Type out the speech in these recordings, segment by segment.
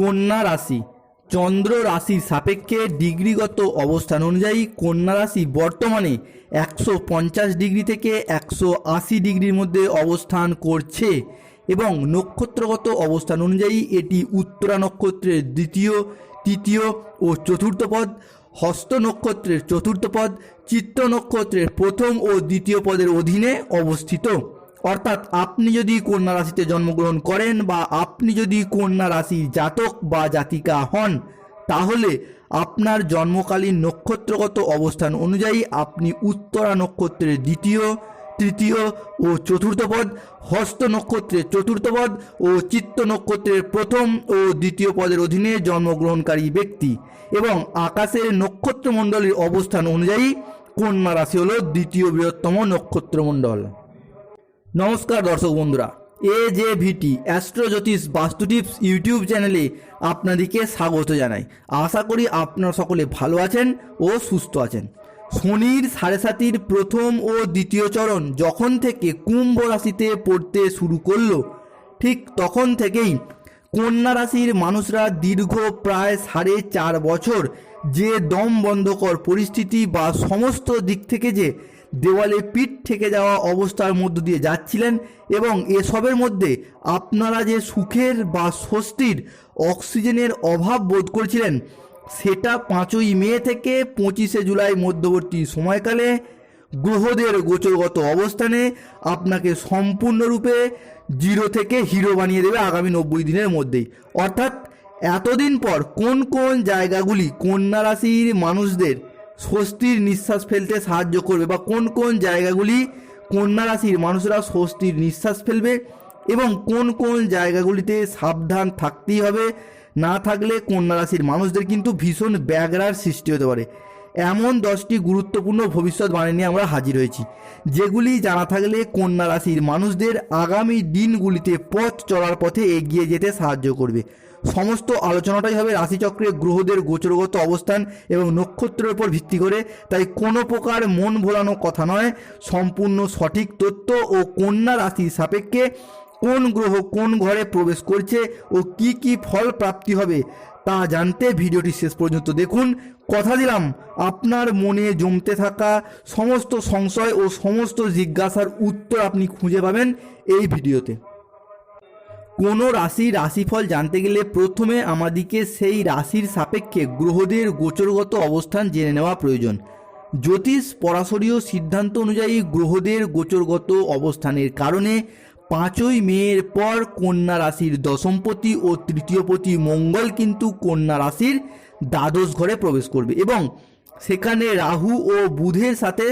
কন্যা রাশি। চন্দ্র রাশির সাপেক্ষে ডিগ্রিগত অবস্থান অনুযায়ী কন্যা রাশি বর্তমানে একশো পঞ্চাশ ডিগ্রি থেকে একশো আশি ডিগ্রির মধ্যে অবস্থান করছে এবং নক্ষত্রগত অবস্থান অনুযায়ী এটি উত্তরা নক্ষত্রের দ্বিতীয়, তৃতীয় ও চতুর্থ পদ, হস্ত নক্ষত্রের চতুর্থ পদ চিত্র নক্ষত্রের প্রথম ও দ্বিতীয় পদের অধীনে অবস্থিত। অর্থাৎ আপনি যদি কন্যা রাশিতে জন্মগ্রহণ করেন বা আপনি যদি কন্যা রাশির জাতক বা জাতিকা হন, তাহলে আপনার জন্মকালীন নক্ষত্রগত অবস্থান অনুযায়ী আপনি উত্তরা নক্ষত্রের দ্বিতীয়, তৃতীয় ও চতুর্থ পদ, হস্ত নক্ষত্রের চতুর্থ পদ ও চিত্ত নক্ষত্রের প্রথম ও দ্বিতীয় পদের অধীনে জন্মগ্রহণকারী ব্যক্তি এবং আকাশের নক্ষত্রমণ্ডলীর অবস্থান অনুযায়ী কন্যা রাশি হল দ্বিতীয় বৃহত্তম নক্ষত্রমণ্ডল। নমস্কার দর্শক বন্ধুরা, A J VT astro Jyotish YouTube চ্যানেলে আপনাদেরকে স্বাগত জানাই। আশা করি আপনারা সকলে ভালো আছেন ও সুস্থ আছেন। শনির সাড়ে সাতির প্রথম ও দ্বিতীয় চরণ যখন থেকে কুম্ভ রাশিতে পড়তে শুরু করল, ঠিক তখন থেকেই কন্যা রাশির মানুষরা দীর্ঘ প্রায় সাড়ে চার বছর যে দম বন্ধকর পরিস্থিতি বা সমস্ত দিক থেকে যে দেওয়ালে পিঠ থেকে যাওয়া অবস্থার মধ্য দিয়ে যাচ্ছিলেন এবং এসবের মধ্যে আপনারা যে সুখের বা স্বস্তির অক্সিজেনের অভাব বোধ করছিলেন, সেটা পাঁচই মে থেকে পঁচিশে জুলাই মধ্যবর্তী সময়কালে গ্রহদের গোচরগত অবস্থানে আপনাকে সম্পূর্ণরূপে জিরো থেকে হিরো বানিয়ে দেবে আগামী নব্বই দিনের মধ্যেই। অর্থাৎ এতদিন পর কোন কোন জায়গাগুলি কন্যা রাশির মানুষদের স্বস্তির নিঃশ্বাস ফেলতে সাহায্য করবে বা কোন কোন জায়গাগুলি কন্যা রাশির মানুষরা স্বস্তির নিঃশ্বাস ফেলবে এবং কোন কোন জায়গাগুলিতে সাবধান থাকতেই হবে। না থাকলে কন্যা রাশির মানুষদের কিন্তু ভীষণ ব্যাগরার সৃষ্টি হতে পারে। এমন দশটি গুরুত্বপূর্ণ ভবিষ্যৎবাণী নিয়ে আমরা হাজির হয়েছি, যেগুলি জানা থাকলে কন্যা রাশির মানুষদের আগামী দিনগুলিতে পথ চলার পথে এগিয়ে যেতে সাহায্য করবে। সমস্ত আলোচনাটাই হবে রাশিচক্রে গ্রহদের গোচরগত অবস্থান এবং নক্ষত্রের উপর ভিত্তি করে। তাই কোনো প্রকার মন ভোলানো কথা নয়। সম্পূর্ণ সঠিক তথ্য ও কন্যা রাশির সাপেক্ষে কোন গ্রহ কোন ঘরে প্রবেশ করছে ও কি কি ফল প্রাপ্তি হবে তা জানতে ভিডিওটি শেষ পর্যন্ত দেখুন। কথা দিলাম, আপনার মনে জমতে থাকা সমস্ত সংশয় ও সমস্ত জিজ্ঞাসার উত্তর আপনি খুঁজে পাবেন এই ভিডিওতে। কোনো রাশির রাশিফল জানতে গেলে প্রথমে আমাদিকে সেই রাশির সাপেক্ষে গ্রহদের গোচরগত অবস্থান জেনে নেওয়া প্রয়োজন। জ্যোতিষ পরাশরীয় সিদ্ধান্ত অনুযায়ী গ্রহদের গোচরগত অবস্থানের কারণে পাঁচই মেয়ের পর কন্যা রাশির দশমপতি ও তৃতীয়পতি মঙ্গল কিন্তু কন্যা রাশির দ্বাদশ ঘরে প্রবেশ করবে এবং সেখানে রাহু ও বুধের সাথে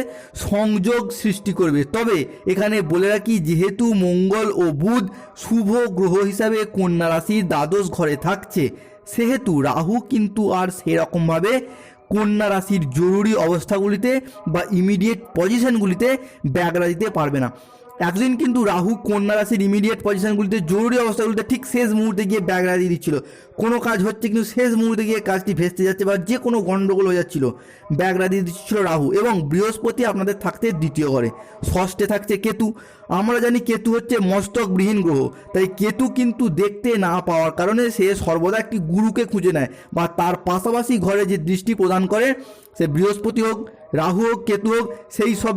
সংযোগ সৃষ্টি করবে। তবে এখানে বলে রাখি, যেহেতু মঙ্গল ও বুধ শুভ গ্রহ হিসাবে কন্যা রাশির দ্বাদশ ঘরে থাকছে, সেহেতু রাহু কিন্তু আর সেরকমভাবে কন্যা রাশির জরুরি অবস্থাগুলিতে বা ইমিডিয়েট পজিশনগুলিতে ব্যাগরা দিতে পারবে না। একদিন কিন্তু রাহু কন্যা রাশির ইমিডিয়েট পজিশনগুলিতে জরুরি অবস্থাগুলিতে ঠিক শেষ মুহূর্তে গিয়ে ব্যাগরা দিয়ে দিচ্ছিল। কোনো কাজ হচ্ছে কিন্তু শেষ মুহূর্তে গিয়ে কাজটি ভেস্তে যাচ্ছে বা যে কোনো গণ্ডগোল হয়ে যাচ্ছিল ব্যাগরা দিয়ে দিচ্ছিল রাহু এবং বৃহস্পতি আপনাদের থাকতে দ্বিতীয় ঘরে। ষষ্ঠে থাকছে কেতু। আমরা জানি কেতু হচ্ছে মস্তক মস্তকবিহীন গ্রহ, তাই কেতু কিন্তু দেখতে না পাওয়ার কারণে সে সর্বদা একটি গুরুকে খুঁজে নেয় বা তার পাশাপাশি ঘরে যে দৃষ্টি প্রদান করে, সে বৃহস্পতি হোক রাহু হোক, কেতু হোক, সেই সব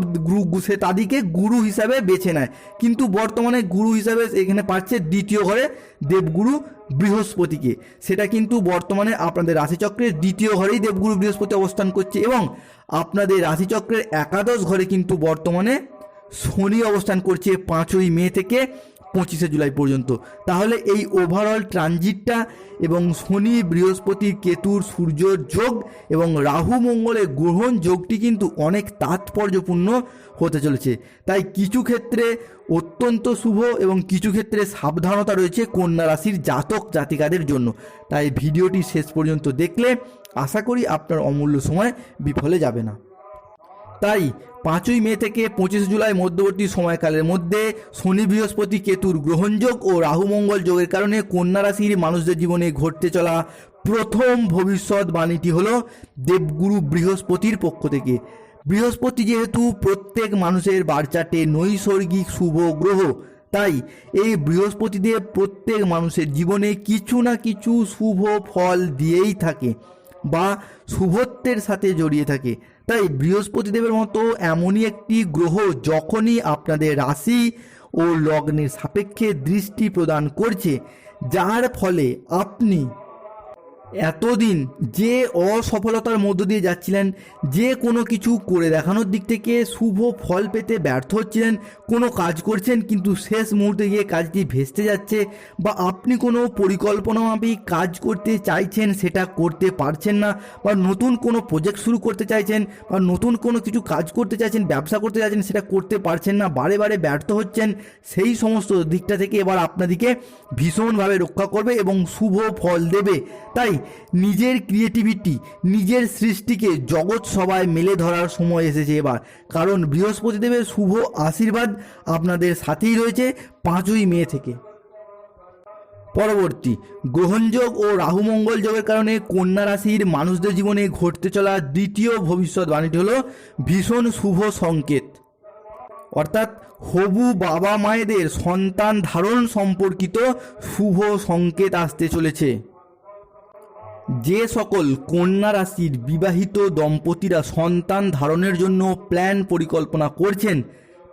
সে তাদেরকে গুরু হিসাবে বেছে নেয়। কিন্তু বর্তমানে গুরু হিসাবে এখানে পাচ্ছে দ্বিতীয় ঘরে দেবগুরু বৃহস্পতিকে। সেটা কিন্তু বর্তমানে আপনাদের রাশিচক্রের দ্বিতীয় ঘরেই দেবগুরু বৃহস্পতি অবস্থান করছে এবং আপনাদের রাশিচক্রের একাদশ ঘরে কিন্তু বর্তমানে শনি অবস্থান করছে পাঁচই মে থেকে। পঁচিশে জুলাই পর্যন্ত। তাহলে এই ওভারঅল ট্রানজিটটা এবং শনি, বৃহস্পতি, কেতুর, সূর্যর যোগ এবং রাহু, মঙ্গলের গ্রহণ যোগটি কিন্তু অনেক তাৎপর্যপূর্ণ হতে চলেছে। তাই কিছু ক্ষেত্রে অত্যন্ত শুভ এবং কিছু ক্ষেত্রে সাবধানতা রয়েছে কন্যা রাশির জাতক জাতিকাদের জন্য। তাই ভিডিওটি শেষ পর্যন্ত দেখলে আশা করি আপনার অমূল্য সময় বিফলে যাবে না। তাই পাঁচই মে থেকে পঁচিশ জুলাই মধ্যবর্তী সময়কালের মধ্যে শনি, বৃহস্পতি, কেতুর গ্রহণযোগ ও রাহু, মঙ্গল যোগের কারণে কন্যা রাশির মানুষদের জীবনে ঘটতে চলা প্রথম ভবিষ্যৎ বাণীটি হল দেবগুরু বৃহস্পতির পক্ষ থেকে। বৃহস্পতি যেহেতু প্রত্যেক মানুষের বারচাটে নৈসর্গিক শুভ গ্রহ, তাই এই বৃহস্পতিদেব প্রত্যেক মানুষের জীবনে কিছু না কিছু শুভ ফল দিয়েই থাকে। বা শুভত্বের সাথে জড়িয়ে থাকে। তাই বৃহস্পতিদেবের মতো এমনই একটি গ্রহ যখনই আপনাদের রাশি ও লগ্নের সাপেক্ষে দৃষ্টি প্রদান করছে, যার ফলে আপনি এতদিন যে অসফলতার মধ্য দিয়ে যাচ্ছিলেন, যে কোনো কিছু করে দেখানোর দিক থেকে শুভ ফল পেতে ব্যর্থ হচ্ছিলেন, কোনো কাজ করছেন কিন্তু শেষ মুহূর্তে গিয়ে কাজটি ভেস্তে যাচ্ছে বা আপনি কোনো পরিকল্পনা কাজ করতে চাইছেন সেটা করতে পারছেন না বা নতুন কোনো প্রজেক্ট শুরু করতে চাইছেন বা নতুন কোনো কিছু কাজ করতে চাইছেন, ব্যবসা করতে চাইছেন সেটা করতে পারছেন না, বারে বারে ব্যর্থ হচ্ছেন, সেই সমস্ত দিকটা থেকে এবার আপনাদিকে ভীষণভাবে রক্ষা করবে এবং শুভ ফল দেবে। তাই নিজের ক্রিয়েটিভিটি নিজের সৃষ্টিকে জগৎ সবাই মেলে ধরার সময় এসেছে এবার। কারণ বৃহস্পতিদেবের শুভ আশীর্বাদ আপনাদের সাথেই রয়েছে পাঁচই মে থেকে। পরবর্তী, গ্রহণযোগ ও রাহুমঙ্গল যোগের কারণে কন্যা রাশির মানুষদের জীবনে ঘটতে চলা দ্বিতীয় ভবিষ্যৎবাণীটি হল ভীষণ শুভ সংকেত। অর্থাৎ হবু বাবা মায়েদের সন্তান ধারণ সম্পর্কিত শুভ সংকেত আসতে চলেছে। যে সকল কন্যা রাশির বিবাহিত দম্পতিরা সন্তান ধারণের জন্য প্ল্যান পরিকল্পনা করছেন,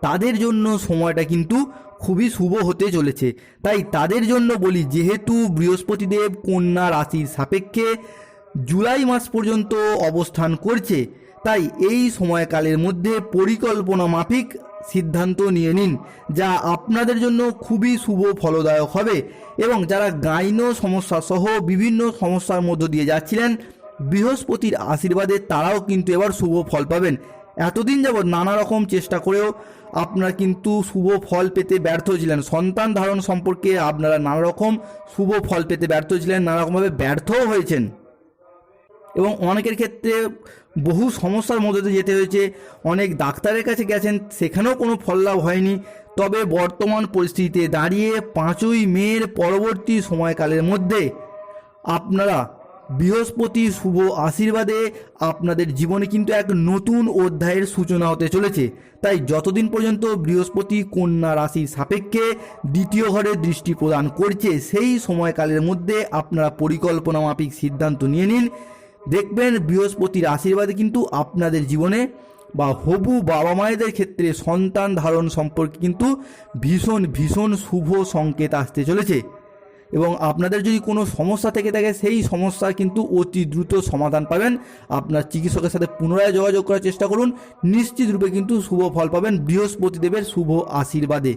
তাদের জন্য সময়টা কিন্তু খুবই শুভ হতে চলেছে। তাই তাদের জন্য বলি, যেহেতু বৃহস্পতিদেব কন্যা রাশির সাপেক্ষে জুলাই মাস পর্যন্ত অবস্থান করছে, তাই এই সময়কালের মধ্যে পরিকল্পনা মাফিক সিদ্ধান্ত নিয়ে নিন, যা আপনাদের জন্য খুবই শুভ ফলদায়ক হবে। এবং যারা গাইনো সমস্যা সহ বিভিন্ন সমস্যার মধ্য দিয়ে যাচ্ছিলেন, বৃহস্পতির আশীর্বাদে তারাও কিন্তু এবার শুভ ফল পাবেন। এতদিন যাবৎ নানা রকম চেষ্টা করেও আপনারা কিন্তু শুভ ফল পেতে ব্যর্থ ছিলেন। সন্তান ধারণ সম্পর্কে আপনারা নানা রকম শুভ ফল পেতে ব্যর্থ ছিলেন, নানা রকমভাবে ব্যর্থও হয়েছেন। এবং অনেকের ক্ষেত্রে বহু সমস্যার মধ্যে দিয়ে যেতে হয়েছে। অনেক ডাক্তারের কাছে গেছেন, সেখানেও কোনো ফল লাভ হয়নি। তবে বর্তমান পরিস্থিতিতে দাঁড়িয়ে পাঁচই মের পরবর্তী সময়কালের মধ্যে আপনারা বৃহস্পতি শুভ আশীর্বাদে আপনাদের জীবনে কিন্তু এক নতুন অধ্যায়ের সূচনা হতে চলেছে। তাই যতদিন পর্যন্ত বৃহস্পতি কন্যা রাশির সাপেক্ষে দ্বিতীয় ঘরে দৃষ্টি প্রদান করছে, সেই সময়কালের মধ্যে আপনারা পরিকল্পনা মাফিক সিদ্ধান্ত নিয়ে নিন। দেখবেন বৃহস্পতির আশীর্বাদে কিন্তু আপনাদের জীবনে বা হবু বাবা মায়েদের ক্ষেত্রে সন্তান ধারণ সম্পর্কে কিন্তু ভীষণ ভীষণ শুভ সংকেত আসতে চলেছে। এবং আপনাদের যদি কোনো সমস্যা থেকে থাকে, সেই সমস্যার কিন্তু অতি দ্রুত সমাধান পাবেন। আপনার চিকিৎসকের সাথে পুনরায় যোগাযোগ করার চেষ্টা করুন। নিশ্চিত রূপে কিন্তু শুভ ফল পাবেন বৃহস্পতিদেবের শুভ আশীর্বাদে।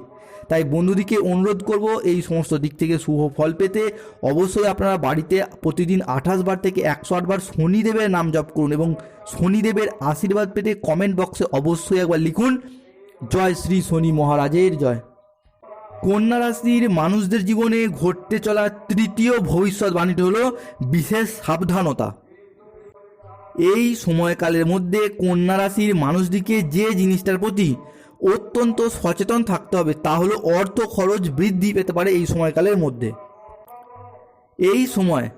তাই বন্ধুদিকে অনুরোধ করব এই সমস্ত দিক থেকে শুভ ফল পেতে। অবশ্যই আপনারা বাড়িতে প্রতিদিন আঠাশ বার থেকে একশো আটবার শনিদেবের নাম জপ করুন এবং শনিদেবের আশীর্বাদ পেতে কমেন্ট বক্সে অবশ্যই একবার লিখুন, জয় শ্রী শনি মহারাজের জয়। কন্যা রাশির মানুষদের জীবনে ঘটতে চলা তৃতীয় ভবিষ্যৎবাণীটি হলো বিশেষ সাবধানতা। এই সময়কালের মধ্যে কন্যা রাশির মানুষদিকে যে জিনিসটার প্রতি অত্যন্ত সচেতন থাকতে হবে তা হলো অর্থ খরচ বৃদ্ধি পেতে পারে এই সময়কালের মধ্যে। এই সময়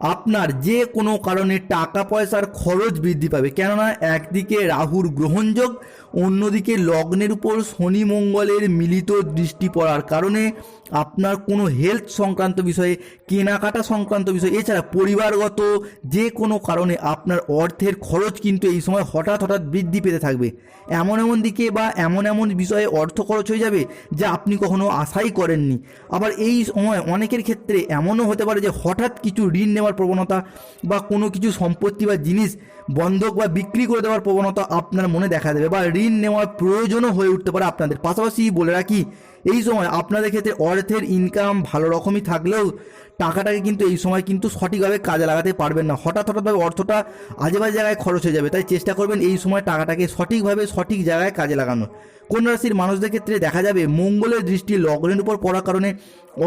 আপনার যে কোনো কারণে টাকা পয়সার খরচ বৃদ্ধি পাবে। কেননা একদিকে রাহুর গ্রহণযোগ, অন্যদিকে লগ্নের উপর শনি মঙ্গলের মিলিত দৃষ্টি পড়ার কারণে আপনার কোনো হেলথ সংক্রান্ত বিষয়ে, কেনাকাটা সংক্রান্ত বিষয়, এছাড়া পরিবারগত যে কোনো কারণে আপনার অর্থের খরচ কিন্তু এই সময় হঠাৎ হঠাৎ বৃদ্ধি পেতে থাকবে। এমন এমন দিকে বা এমন এমন বিষয়ে অর্থ খরচ হয়ে যাবে যা আপনি কখনো আশাই করেননি। আবার এই সময় অনেকের ক্ষেত্রে এমনও হতে পারে যে হঠাৎ কিছু ঋণ নেওয়ার প্রবণতা বা কোনো কিছু সম্পত্তি বা জিনিস বন্ধক বা বিক্রি করে দেওয়ার প্রবণতা আপনার মনে দেখা দেবে বা ঋণ নেওয়ার প্রয়োজনও হয়ে উঠতে পারে আপনাদের। পাশাপাশি বলে রাখি এই সময় আপনাদের ক্ষেত্রে অর্থের ইনকাম ভালো রকমই থাকলেও টাকাটাকে কিন্তু এই সময় কিন্তু সঠিকভাবে কাজে লাগাতে পারবেন না। হঠাৎ হঠাৎভাবে অর্থটা আজে বাজে জায়গায় খরচ হয়ে যাবে। তাই চেষ্টা করবেন এই সময় টাকাটাকে সঠিকভাবে সঠিক জায়গায় কাজে লাগানো। কোন রাশির মানুষদের ক্ষেত্রে দেখা যাবে মঙ্গলের দৃষ্টি লগ্নের উপর পড়ার কারণে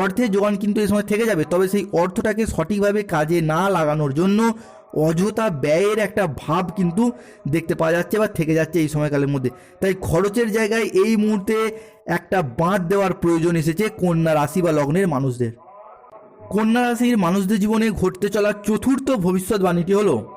অর্থের যোগান কিন্তু এই সময় থেকে যাবে। তবে সেই অর্থটাকে সঠিকভাবে কাজে না লাগানোর জন্য অযথা ব্যয়ের একটা ভাব কিন্তু দেখতে পাওয়া যাচ্ছে বা থেকে যাচ্ছে এই সময়কালের মধ্যে। তাই খরচের জায়গায় এই মুহূর্তে একটা বাঁধ দেওয়ার প্রয়োজন এসেছে কন্যা রাশি বা লগ্নের মানুষদের। কন্যা রাশির মানুষদের জীবনে ঘটতে চলা চতুর্থ ভবিষ্যৎবাণীটি হলো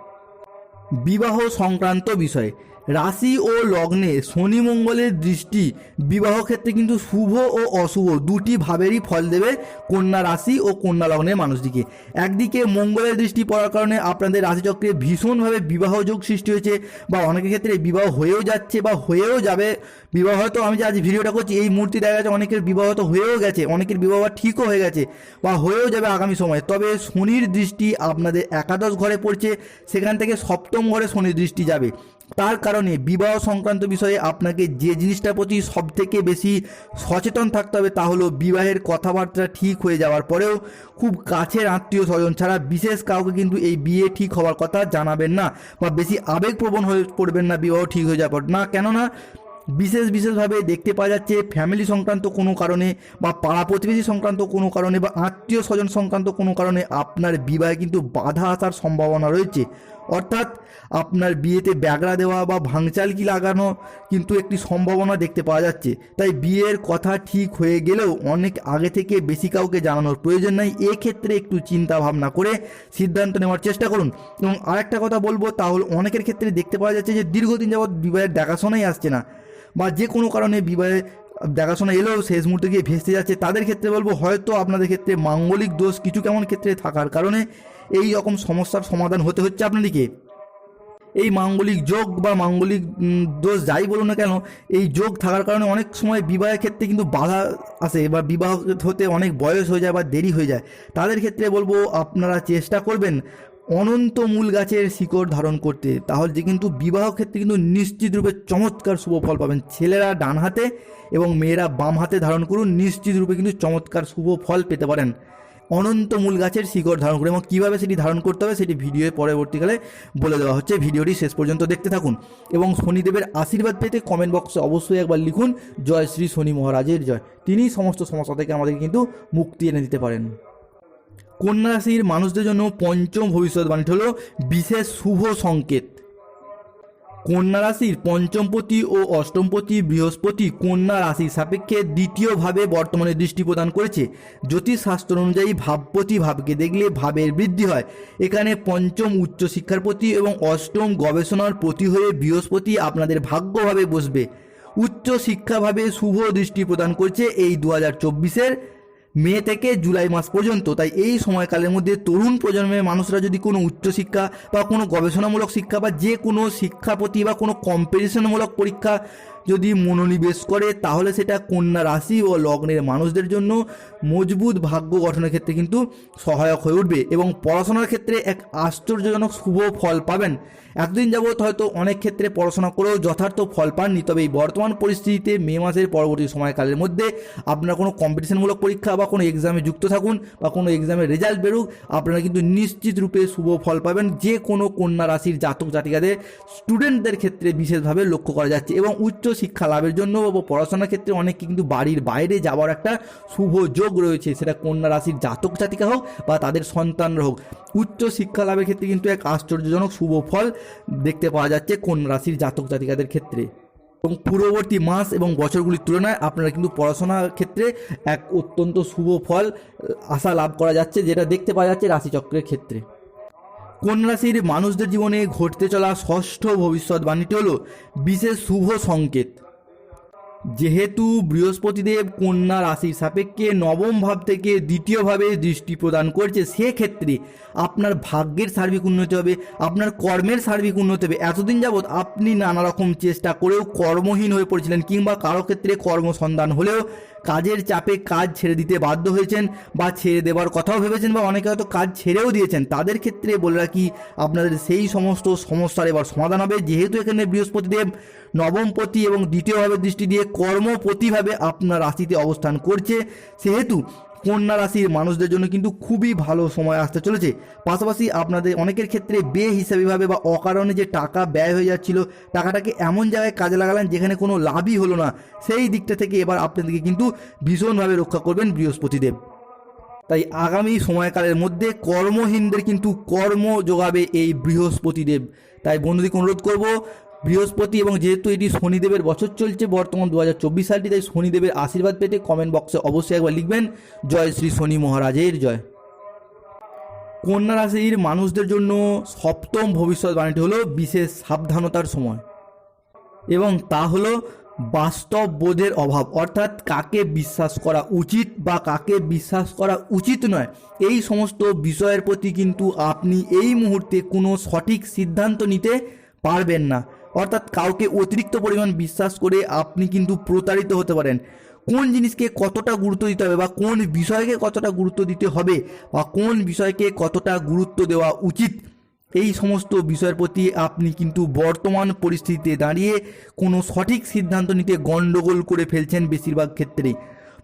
বিবাহ সংক্রান্ত বিষয়। রাশি ও লগ্নে শনি মঙ্গলের দৃষ্টি বিবাহ ক্ষেত্রে কিন্তু শুভ ও অশুভ দুটি ভাবেরই ফল দেবে কন্যা রাশি ও কন্যা লগ্নের মানুষটিকে। একদিকে মঙ্গলের দৃষ্টি পড়ার কারণে আপনাদের রাশিচক্রে ভীষণভাবে বিবাহ যোগ সৃষ্টি হয়েছে বা অনেকের ক্ষেত্রে বিবাহ হয়েও যাচ্ছে বা হয়েও যাবে। বিবাহ হয়তো আমি যে আজ ভিডিওটা করছি, এই মূর্তি দেখা গেছে অনেকের বিবাহ তো হয়েও গেছে, অনেকের বিবাহ ঠিকও হয়ে গেছে বা হয়েও যাবে আগামী সময়। তবে শনির দৃষ্টি আপনাদের একাদশ ঘরে পড়ছে, সেখান থেকে সপ্তম ঘরে শনির দৃষ্টি যাবে। তার কারণে বিবাহ সংক্রান্ত বিষয়ে আপনাকে যে জিনিসটার প্রতি সব থেকে বেশি সচেতন থাকতে হবে তা হলো বিবাহের কথাবার্তা ঠিক হয়ে যাওয়ার পরেও খুব কাছের আত্মীয় স্বজন ছাড়া বিশেষ কাউকে কিন্তু এই বিয়ে ঠিক হওয়ার কথা জানাবেন না বা বেশি আবেগপ্রবণ হয়ে পড়বেন না বিবাহ ঠিক হয়ে যাওয়ার পর। না, কেননা বিশেষ বিশেষভাবে দেখতে পাওয়া যাচ্ছে ফ্যামিলি সংক্রান্ত কোনো কারণে বা পাড়া প্রতিবেশী সংক্রান্ত কোনো কারণে বা আত্মীয় স্বজন সংক্রান্ত কোনো কারণে আপনার বিবাহে কিন্তু বাধা আসার সম্ভাবনা রয়েছে। অর্থাৎ আপনার বিয়েতে ব্যাগড়া দেওয়া বা ভাঙচালকি লাগানো কিন্তু একটি সম্ভাবনা দেখতে পাওয়া যাচ্ছে। তাই বিয়ের কথা ঠিক হয়ে গেলেও অনেক আগে থেকে বেশি কাউকে জানানোর প্রয়োজন নাই। এক্ষেত্রে একটু চিন্তা ভাবনা করে সিদ্ধান্ত নেওয়ার চেষ্টা করুন। এবং আরেকটা কথা বলব, তাহলে অনেকের ক্ষেত্রে দেখতে পাওয়া যাচ্ছে যে দীর্ঘদিন যাবৎ বিবাহের দেখাশোনাই আসছে না বা যে কোনো কারণে বিবাহে দেখাশোনা এলেও শেষ মুহূর্তে গিয়ে ভেসে যাচ্ছে। তাদের ক্ষেত্রে বলব, হয়তো আপনাদের ক্ষেত্রে মাঙ্গলিক দোষ কিছু কেমন ক্ষেত্রে থাকার কারণে এই রকম সমস্যার সমাধান হতে হচ্ছে আপনাদেরকে। এই মাঙ্গলিক যোগ বা মাঙ্গলিক দোষ যাই বলুন না কেন, এই যোগ থাকার কারণে অনেক সময় বিবাহের ক্ষেত্রে কিন্তু বাধা আসে বা বিবাহ হতে অনেক বয়স হয়ে যায় বা দেরি হয়ে যায়। তাদের ক্ষেত্রে বলব, আপনারা চেষ্টা করবেন অনন্ত মূল গাছের শিকড় ধারণ করতে। তাহলে যে কিন্তু বিবাহ ক্ষেত্রে কিন্তু নিশ্চিত রূপে চমৎকার শুভ ফল পাবেন। ছেলেরা ডান হাতে এবং মেয়েরা বাম হাতে ধারণ করুন, নিশ্চিত রূপে কিন্তু চমৎকার শুভ ফল পেতে পারেন। অনন্ত মূল গাছের শিকড় ধারণ করে এবং কীভাবে সেটি ধারণ করতে হবে সেটি ভিডিও পরবর্তীকালে বলে দেওয়া হচ্ছে। ভিডিওটি শেষ পর্যন্ত দেখতে থাকুন এবং শনিদেবের আশীর্বাদ পেতে কমেন্ট বক্সে অবশ্যই একবার লিখুন, জয় শ্রী শনি মহারাজের জয়। তিনি সমস্ত সমস্যা থেকে আমাদেরকে কিন্তু মুক্তি এনে দিতে পারেন। কন্যা রাশির মানুষদের জন্য পঞ্চম ভবিষ্যৎবাণীটি হলো বিশেষ শুভ সংকেত। কন্যা রাশির পঞ্চমপতি ও অষ্টমপতি বৃহস্পতি কন্যা রাশির সাপেক্ষে দ্বিতীয়ভাবে বর্তমানে দৃষ্টি প্রদান করেছে। জ্যোতিষ শাস্ত্র অনুযায়ী ভাবপতি ভাবকে দেখলে ভাবের বৃদ্ধি হয়। এখানে পঞ্চম উচ্চশিক্ষার প্রতি এবং অষ্টম গবেষণার প্রতি হয়ে বৃহস্পতি আপনাদের ভাগ্যভাবে বসবে। উচ্চ শিক্ষাভাবে শুভ দৃষ্টি প্রদান করছে এই দু হাজার চব্বিশের মে থেকে জুলাই মাস পর্যন্ত। তাই এই সময়কালের মধ্যে তরুণ প্রজন্মের মানুষরা যদি কোনো উচ্চশিক্ষা বা কোনো গবেষণামূলক শিক্ষা বা যে কোনো শিক্ষাপতি বা কোনো কম্পিটিশনমূলক পরীক্ষা যদি মনোনিবেশ করে, তাহলে সেটা কন্যা রাশি ও লগ্নের মানুষদের জন্য মজবুত ভাগ্য গঠনের ক্ষেত্রে কিন্তু সহায়ক হয়ে উঠবে এবং পড়াশোনার ক্ষেত্রে এক আশ্চর্যজনক শুভ ফল পাবেন। এতদিন যাবৎ হয়তো অনেক ক্ষেত্রে পড়াশোনা করেও যথার্থ ফল পাননি, তবে এই বর্তমান পরিস্থিতিতে মে মাসের পরবর্তী সময়কালের মধ্যে আপনারা কোনো কম্পিটিশনমূলক পরীক্ষা বা কোনো এক্সামে যুক্ত থাকুন বা কোনো এক্সামের রেজাল্ট বেরুক, আপনারা কিন্তু নিশ্চিত রূপে শুভ ফল পাবেন। যে কোনো কন্যা রাশির জাতক জাতিকাদের স্টুডেন্টদের ক্ষেত্রে বিশেষভাবে লক্ষ্য করা যাচ্ছে এবং উচ্চ শিক্ষা লাভের জন্য পড়াশোনার ক্ষেত্রে অনেকে কিন্তু বাড়ির বাইরে যাওয়ার একটা শুভ যোগ রয়েছে। সেটা কন্যা রাশির জাতক জাতিকা হোক বা তাদের সন্তানরা হোক। উচ্চ শিক্ষা লাভের ক্ষেত্রে কিন্তু এক আশ্চর্যজনক শুভ ফল দেখতে পাওয়া যাচ্ছে কন্যা রাশির জাতক জাতিকাদের ক্ষেত্রে। এবং পূর্ববর্তী মাস এবং বছরগুলির তুলনায় আপনারা কিন্তু পড়াশোনার ক্ষেত্রে এক অত্যন্ত শুভ ফল, আশা লাভ করা যাচ্ছে, যেটা দেখতে পাওয়া যাচ্ছে রাশিচক্রের ক্ষেত্রে। কন্যা রাশির মানুষদের জীবনে ঘটতে চলা ষষ্ঠ ভবিষ্যৎবাণীটি হলো বিশেষ শুভ সংকেত। যেহেতু বৃহস্পতিদেব কন্যা রাশির সাপেক্ষে নবম ভাব থেকে দ্বিতীয়ভাবে দৃষ্টি প্রদান করছে, সেক্ষেত্রে আপনার ভাগ্যের সার্বিক উন্নতি হবে, আপনার কর্মের সার্বিক উন্নতি হবে। এতদিন যাবৎ আপনি নানা রকম চেষ্টা করেও কর্মহীন হয়ে পড়েছিলেন কিংবা কারও ক্ষেত্রে কর্মসন্ধান হলেও কাজের চাপে কাজ ছেড়ে দিতে বাধ্য হয়েছেন বা ছেড়ে দেওয়ার কথাও ভেবেছেন বা অনেকে হয়তো কাজ ছেড়েও দিয়েছেন। তাদের ক্ষেত্রে বলে রাখি, আপনাদের সেই সমস্ত সমস্যার এবার সমাধান হবে। যেহেতু এখানে বৃহস্পতিদেব নবমপতি এবং দ্বিতীয়ভাবে দৃষ্টি দিয়ে কর্মপতিভাবে আপনার রাশিতে অবস্থান করছে। সেহেতু কন্যা রাশির মানুষদের জন্য কিন্তু খুবই ভালো সময় আসতে চলেছে। পাশাপাশি আপনাদের অনেকের ক্ষেত্রে বে হিসাবেভাবে বা অকারণে যে টাকা ব্যয় হয়ে যাচ্ছিল, টাকাটাকে এমন জায়গায় কাজে লাগালেন যেখানে কোনো লাভই হলো না। সেই দিকটা থেকে এবার আপনাদেরকে কিন্তু ভীষণভাবে রক্ষা করবেন বৃহস্পতিদেব। তাই আগামী সময়কালের মধ্যে কর্মহীনদের কিন্তু কর্ম যোগাবে এই বৃহস্পতিদেব। তাই বন্ধুদিকে অনুরোধ করব বৃহস্পতি এবং যেহেতু এটি শনিদেবের বছর চলছে বর্তমান দু হাজার চব্বিশ সালটি, তাই শনিদেবের আশীর্বাদ পেতে কমেন্ট বক্সে অবশ্যই একবার লিখবেন। জয় শ্রী শনি মহারাজের জয়। কন্যা রাশির মানুষদের জন্য সপ্তম ভবিষ্যৎবাণীটি হলো বিশেষ সাবধানতার সময়। এবং তা হলো বাস্তব বোধের অভাব, অর্থাৎ কাকে বিশ্বাস করা উচিত বা কাকে বিশ্বাস করা উচিত নয়, এই সমস্ত বিষয়ের প্রতি কিন্তু আপনি এই মুহূর্তে কোনো সঠিক সিদ্ধান্ত নিতে পারবেন না। অর্থাৎ কাউকে অতিরিক্ত পরিমাণ বিশ্বাস করে আপনি কিন্তু প্রতারিত হতে পারেন। কোন জিনিসকে কতটা গুরুত্ব দিতে হবে বা কোন বিষয়কে কতটা গুরুত্ব দিতে হবে বা কোন বিষয়কে কতটা গুরুত্ব দেওয়া উচিত, এই সমস্ত বিষয়ের প্রতি আপনি কিন্তু বর্তমান পরিস্থিতিতে দাঁড়িয়ে কোনো সঠিক সিদ্ধান্ত নিতে গণ্ডগোল করে ফেলছেন বেশিরভাগ ক্ষেত্রেই।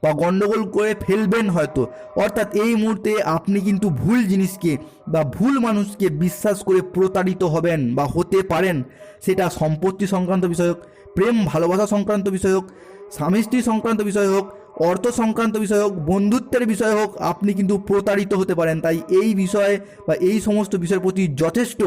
বা গণ্ডগোল করে ফেলবেন হয়তো। অর্থাৎ এই মুহূর্তে আপনি কিন্তু ভুল জিনিসকে বা ভুল মানুষকে বিশ্বাস করে প্রতারিত হবেন বা হতে পারেন। সেটা সম্পত্তি সংক্রান্ত বিষয় হোক প্রেম ভালোবাসা সংক্রান্ত বিষয় হোক স্বামী স্ত্রী সংক্রান্ত বিষয় হোক অর্থ সংক্রান্ত বিষয় হোক বন্ধুত্বের বিষয় হোক, আপনি কিন্তু প্রতারিত হতে পারেন। তাই এই বিষয়ে বা এই সমস্ত বিষয়ের প্রতি যথেষ্ট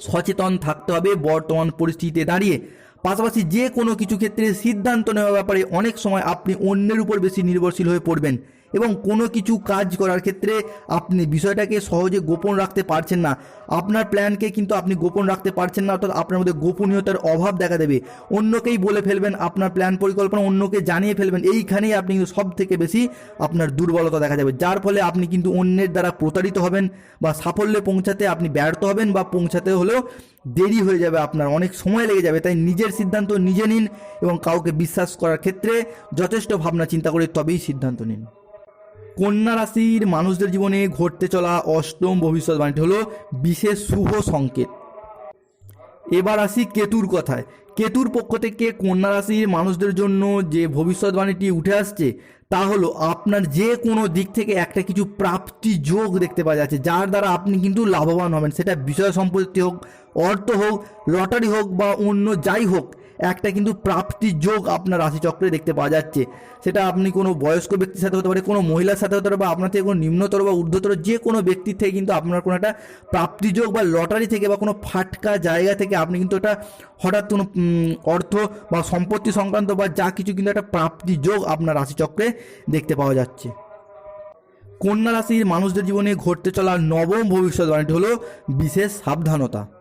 সচেতন থাকতে হবে বর্তমান পরিস্থিতিতে দাঁড়িয়ে। পাশাপাশি যে কোনো কিছু ক্ষেত্রে সিদ্ধান্ত নেওয়ার ব্যাপারে অনেক সময় আপনি অন্যের উপর বেশি নির্ভরশীল হয়ে পড়বেন। এবং কোনো কিছু কাজ করার ক্ষেত্রে আপনি বিষয়টাকে সহজে গোপন রাখতে পারছেন না। আপনার প্ল্যানকে কিন্তু আপনি গোপন রাখতে পারছেন না, অর্থাৎ আপনার মধ্যে গোপনীয়তার অভাব দেখা দেবে। অন্যকেই বলে ফেলবেন, আপনার প্ল্যান পরিকল্পনা অন্যকে জানিয়ে ফেলবেন, এইখানেই আপনি কিন্তু সব থেকে বেশি আপনার দুর্বলতা দেখা যাবে। যার ফলে আপনি কিন্তু অন্যের দ্বারা প্রতারিত হবেন বা সাফল্যে পৌঁছাতে আপনি ব্যর্থ হবেন বা পৌঁছাতে হলেও দেরি হয়ে যাবে আপনার, অনেক সময় লেগে যাবে। তাই নিজের সিদ্ধান্ত নিজে নিন এবং কাউকে বিশ্বাস করার ক্ষেত্রে যথেষ্ট ভাবনা চিন্তা করে তবেই সিদ্ধান্ত নিন। কন্যা রাশির মানুষদের জীবনে ঘটতে চলা অষ্টম ভবিষ্যৎবাণীটি হলো বিশেষ শুভ সংকেত। এবার আসি কেতুর কথায়। কেতুর পক্ষ থেকে কন্যা রাশির মানুষদের জন্য যে ভবিষ্যৎবাণীটি উঠে আসছে, তা হলো আপনার যে কোনো দিক থেকে একটা কিছু প্রাপ্তি যোগ দেখতে পাওয়া যাচ্ছে, যার দ্বারা আপনি কিন্তু লাভবান হবেন। সেটা বিষয় সম্পত্তি হোক, অর্থ হোক, লটারি হোক বা অন্য যাই হোক একটা কিন্তু প্রাপ্তি যোগ আপনার রাশিচক্রে দেখতে পাওয়া যাচ্ছে। সেটা আপনি কোনো বয়স্ক ব্যক্তির সাথে হতে পারে, কোনো মহিলার সাথে হতে পারে বা আপনার থেকে কোনো নিম্নতর বা ঊর্ধ্বতর যে কোনো ব্যক্তির থেকে কিন্তু আপনার কোনো একটা প্রাপ্তিযোগ বা লটারি থেকে বা কোনো ফাটকা জায়গা থেকে আপনি কিন্তু একটা হঠাৎ কোনো অর্থ বা সম্পত্তি সংক্রান্ত বা যা কিছু কিন্তু একটা প্রাপ্তিযোগ আপনার রাশিচক্রে দেখতে পাওয়া যাচ্ছে। কন্যা রাশির মানুষদের জীবনে ঘটতে চলা নবম ভবিষ্যৎবাণীটি হলো বিশেষ সাবধানতা।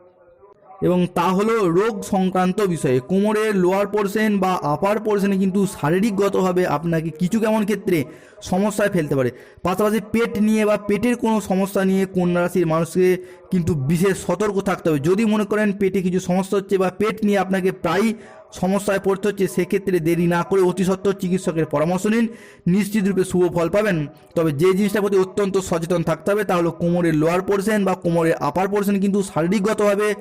এবং তা হলো রোগ সংক্রান্ত বিষয়ে। কোমরের লোয়ার পোর্শন বা আপার পোর্শনে কিন্তু শারীরিকগতভাবে আপনাকে কিছু কেমন ক্ষেত্রে সমস্যায় ফেলতে পারে। পাশাপাশি পেট নিয়ে বা পেটের কোনো সমস্যা নিয়ে কন্যা রাশির মানুষকে কিন্তু বিশেষ সতর্ক থাকতে হবে। যদি মনে করেন পেটে কিছু সমস্যা হচ্ছে বা পেট নিয়ে আপনাকে প্রায়ই সমস্যায় পড়তে হচ্ছে, সেক্ষেত্রে দেরি না করে অতি সত্ত্বর চিকিৎসকের পরামর্শ নিন। নিশ্চিত রূপে শুভ ফল পাবেন। তবে যে জিনিসটার প্রতি অত্যন্ত সচেতন থাকতে হবে, তা হলো কোমরের লোয়ার পোর্শন বা কোমরের আপার পোর্শন কিন্তু শারীরিকগতভাবে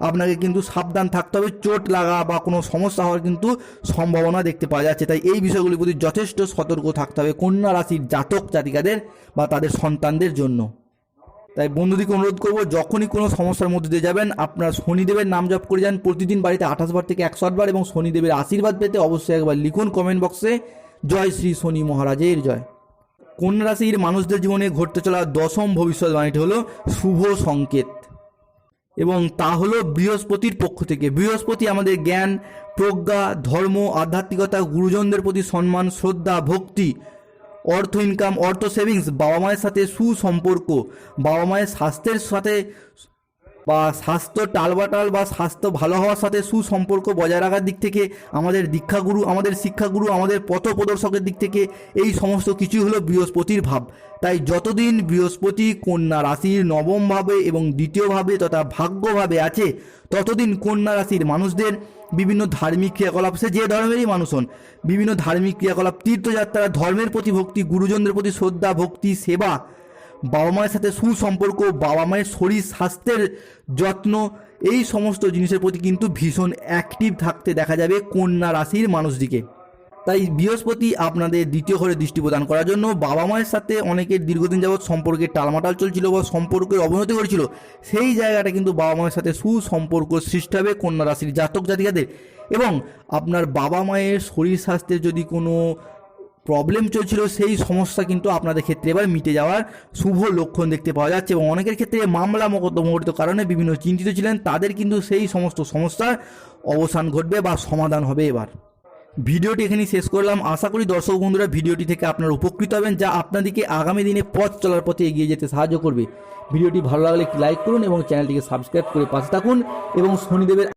আপনাকে কিন্তু সাবধান থাকতে হবে, চোট লাগা বা কোনো সমস্যা হওয়ার কিন্তু সম্ভাবনা দেখতে পাওয়া যাচ্ছে। তাই এই বিষয়গুলির প্রতি যথেষ্ট সতর্ক থাকতে হবে কন্যা রাশির জাতক জাতিকাদের বা তাদের সন্তানদের জন্য। তাই বন্ধুদিকে অনুরোধ করব, যখনই কোনো সমস্যার মধ্যে দিয়ে যাবেন, আপনার শনিদেবের নাম জপ করে যান। প্রতিদিন বাড়িতে আঠাশ বার থেকে একশো বার এবং শনিদেবের আশীর্বাদ পেতে অবশ্যই একবার লিখুন কমেন্ট বক্সে জয় শ্রী শনি মহারাজের জয়। কন্যা রাশির মানুষদের জীবনে ঘটতে চলা দশম ভবিষ্যৎবাণীটি হলো শুভ সংকেত। এবং তা হলো বৃহস্পতির পক্ষ থেকে। বৃহস্পতি আমাদের জ্ঞান, প্রজ্ঞা, ধর্ম, আধ্যাত্মিকতা, গুরুজনদের প্রতি সম্মান, শ্রদ্ধা, ভক্তি, অর্থ ইনকাম অর্থ সেভিংস বাবা মায়ের সাথে সুসম্পর্ক, বাবা মায়ের স্বাস্থ্যের সাথে বা স্বাস্থ্য টালবাটাল বা স্বাস্থ্য ভালো হওয়ার সাথে সুসম্পর্ক বজায় রাখার দিক থেকে, আমাদের দীক্ষাগুরু, আমাদের শিক্ষাগুরু, আমাদের পথ প্রদর্শকের দিক থেকে এই সমস্ত কিছুই হলো বৃহস্পতির ভাব। তাই যতদিন বৃহস্পতি কন্যা রাশির নবমভাবে এবং দ্বিতীয়ভাবে তথা ভাগ্যভাবে আছে, ততদিন কন্যা রাশির মানুষদের বিভিন্ন ধার্মিক ক্রিয়াকলাপ, সে যে ধর্মেরই মানুষ হন, বিভিন্ন ধার্মিক ক্রিয়াকলাপ, তীর্থযাত্রা, ধর্মের প্রতি ভক্তি, গুরুজনদের প্রতি শ্রদ্ধা, ভক্তি, সেবা বাবা মায়ের সাথে সুসম্পর্ক, বাবা মায়ের শরীর, স্বাস্থ্যের যত্ন, এই সমস্ত জিনিসের প্রতি কিন্তু ভীষণ অ্যাক্টিভ থাকতে দেখা যাবে কন্যা রাশির মানুষদিকে। তাই বৃহস্পতি আপনাদের দ্বিতীয় ঘরে দৃষ্টি প্রদান করার জন্য বাবা মায়ের সাথে অনেকের দীর্ঘদিন যাবৎ সম্পর্কে টালমাটাল চলছিল বা সম্পর্কের অবনতি করেছিল সেই জায়গাটা কিন্তু বাবা মায়ের সাথে সুসম্পর্ক সৃষ্টি হবে কন্যা রাশির জাতক জাতিকাদের। এবং আপনার বাবা মায়ের শরীর, স্বাস্থ্যের যদি কোনো প্রবলেম চলছিল, সেই সমস্যা কিন্তু আপনাদের ক্ষেত্রে এবার মিটে যাওয়ার শুভ লক্ষণ দেখতে পাওয়া যাচ্ছে এবং অনেকের ক্ষেত্রে মামলা মকদ্দমগঠিত কারণে বিভিন্ন চিন্তিত ছিলেন, তাদের কিন্তু সেই সমস্ত সমস্যার অবসান ঘটবে বা সমাধান হবে এবার। ভিডিওটি এখানেই শেষ করলাম। আশা করি দর্শক বন্ধুরা ভিডিওটি থেকে আপনারা উপকৃত হবেন, যা আপনাদেরকে আগামী দিনে পথ চলার পথে এগিয়ে যেতে সাহায্য করবে। ভিডিওটি ভালো লাগলে লাইক করুন এবং চ্যানেলটিকে সাবস্ক্রাইব করে পাশে থাকুন এবং শনিদেবের